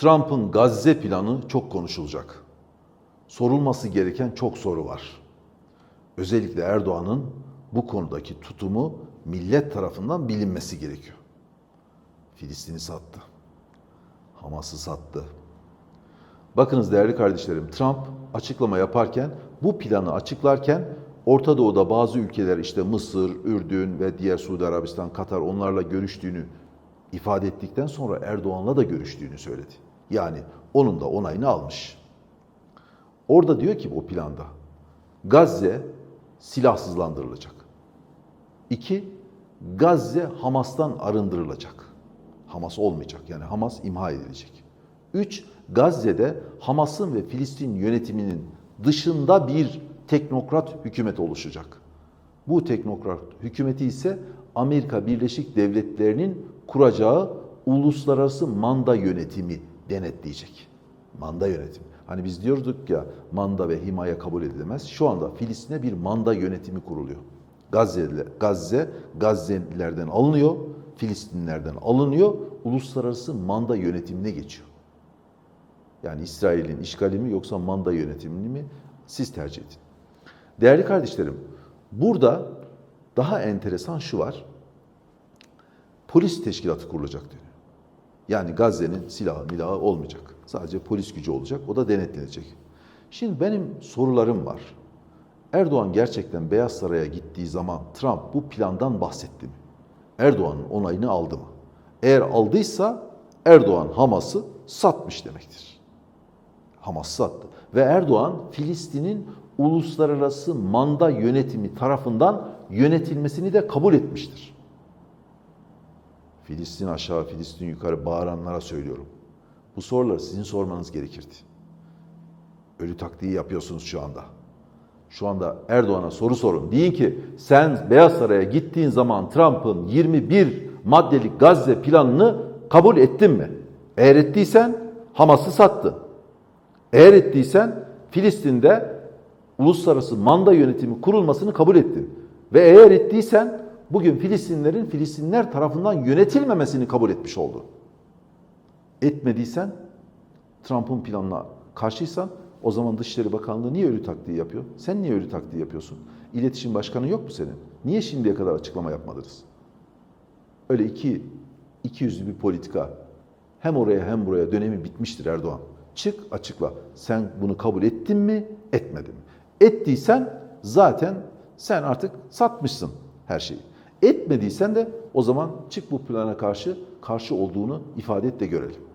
Trump'ın Gazze planı çok konuşulacak. Sorulması gereken çok soru var. Özellikle Erdoğan'ın bu konudaki tutumu millet tarafından bilinmesi gerekiyor. Filistin'i sattı. Hamas'ı sattı. Bakınız değerli kardeşlerim, Trump açıklama yaparken, bu planı açıklarken Orta Doğu'da bazı ülkeler işte Mısır, Ürdün ve diğer Suudi Arabistan, Katar onlarla görüştüğünü ifade ettikten sonra Erdoğan'la da görüştüğünü söyledi. Yani onun da onayını almış. Orada diyor ki bu planda Gazze silahsızlandırılacak. İki, Gazze Hamas'tan arındırılacak. Hamas olmayacak yani Hamas imha edilecek. Üç, Gazze'de Hamas'ın ve Filistin yönetiminin dışında bir teknokrat hükümet oluşacak. Bu teknokrat hükümeti ise Amerika Birleşik Devletleri'nin kuracağı uluslararası manda yönetimi denetleyecek. Manda yönetimi. Hani biz diyorduk ya manda ve himaye kabul edilemez. Şu anda Filistin'e bir manda yönetimi kuruluyor. Gazze, Gazze Gazze'lilerden alınıyor, Filistinlerden alınıyor, uluslararası manda yönetimine geçiyor. Yani İsrail'in işgali mi yoksa manda yönetimini mi siz tercih edin. Değerli kardeşlerim, burada daha enteresan şu var. Polis teşkilatı kurulacak diyor. Yani Gazze'nin silahı milahı olmayacak. Sadece polis gücü olacak. O da denetlenecek. Şimdi benim sorularım var. Erdoğan gerçekten Beyaz Saray'a gittiği zaman Trump bu plandan bahsetti mi? Erdoğan'ın onayını aldı mı? Eğer aldıysa Erdoğan Hamas'ı satmış demektir. Hamas sattı. Ve Erdoğan Filistin'in uluslararası manda yönetimi tarafından yönetilmesini de kabul etmiştir. Filistin aşağı, Filistin yukarı bağıranlara söylüyorum. Bu soruları sizin sormanız gerekirdi. Ölü taktiği yapıyorsunuz şu anda. Şu anda Erdoğan'a soru sorun. Deyin ki sen Beyaz Saray'a gittiğin zaman Trump'ın 21 maddelik Gazze planını kabul ettin mi? Eğer ettiysen Hamas'ı sattın. Eğer ettiysen Filistin'de uluslararası manda yönetimi kurulmasını kabul ettin. Ve eğer ettiysen bugün Filistinlerin Filistinler tarafından yönetilmemesini kabul etmiş oldu. Etmediysen Trump'ın planına karşıysan o zaman Dışişleri Bakanlığı niye ölü taktiği yapıyor? Sen niye ölü taktiği yapıyorsun? İletişim Başkanı yok mu senin? Niye şimdiye kadar açıklama yapmadınız? Öyle iki, iki yüzlü bir politika. Hem oraya hem buraya dönemi bitmiştir Erdoğan. Çık açıkla. Sen bunu kabul ettin mi, etmedin mi? Ettiysen zaten sen artık satmışsın her şeyi. Etmediysen de o zaman çık bu plana karşı karşı olduğunu ifade et de görelim.